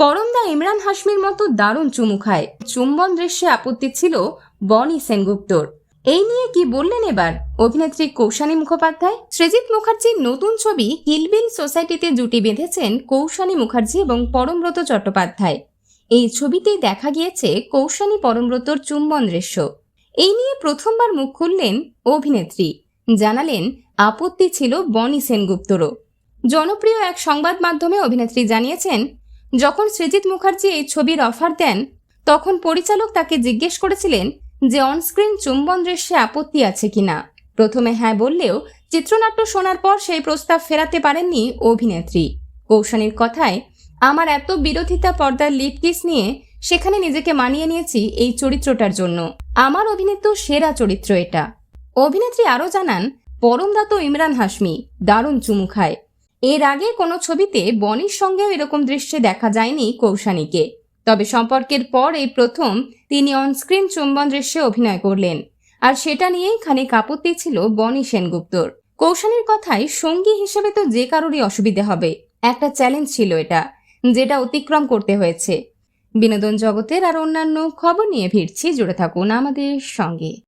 পরমদা ইমরান হাসমির মতো দারুণ চুমু খায়। চুম্বন দৃশ্যে আপত্তি ছিল বনি সেনগুপ্তর। এই নিয়ে কি বললেন এবার অভিনেত্রী কৌশানী মুখোপাধ্যায়? সৃজিত মুখার্জির নতুন ছবি হিলবিল সোসাইটিতে জুটি বেঁধেছেন কৌশানী মুখার্জি এবং পরমব্রত চট্টোপাধ্যায়। এই ছবিতেই দেখা গিয়েছে কৌশানী পরমব্রতর চুম্বন দৃশ্য। এই নিয়ে প্রথমবার মুখ খুললেন অভিনেত্রী। জানালেন, আপত্তি ছিল বনি সেনগুপ্তরও। জনপ্রিয় এক সংবাদ মাধ্যমে অভিনেত্রী জানিয়েছেন যখন সৃজিত মুখার্জি এই ছবির অফার দেন, তখন পরিচালক তাকে জিজ্ঞেস করেছিলেন যে অনস্ক্রিন চুম্বন দৃশ্যে আপত্তি আছে কিনা। প্রথমে হ্যাঁ বললেও, চিত্রনাট্য শোনার পর সেই প্রস্তাব ফেরাতে পারেননি অভিনেত্রী। কৌশানীর কথায়, আমার এত বিরোধিতা পর্দার লিড কিস নিয়ে সেখানে নিজেকে মানিয়ে নিয়েছি এই চরিত্রটার জন্য। আমার অভিনীত সেরা চরিত্র এটা। অভিনেত্রী আরও জানান পরমদাত ইমরান হাসমি দারুণ চুমু খায়। এর আগে কোনো ছবিতে বনির সঙ্গেও এরকম দৃশ্যে দেখা যায়নি কৌশানীকে। তবে সম্পর্কের পর এই প্রথম তিনি অনস্ক্রিন চুম্বন দৃশ্যে অভিনয় করলেন। আর সেটা নিয়েই খানিক আপত্তি ছিল বনি সেনগুপ্তর। কৌশানীর কথায় সঙ্গী হিসেবে তো যে কারোরই অসুবিধে হবে, একটা চ্যালেঞ্জ ছিল এটা, যেটা অতিক্রম করতে হয়েছে। বিনোদন জগতের আর অন্যান্য খবর নিয়ে ফিরছি, জুড়ে থাকুন আমাদের সঙ্গে।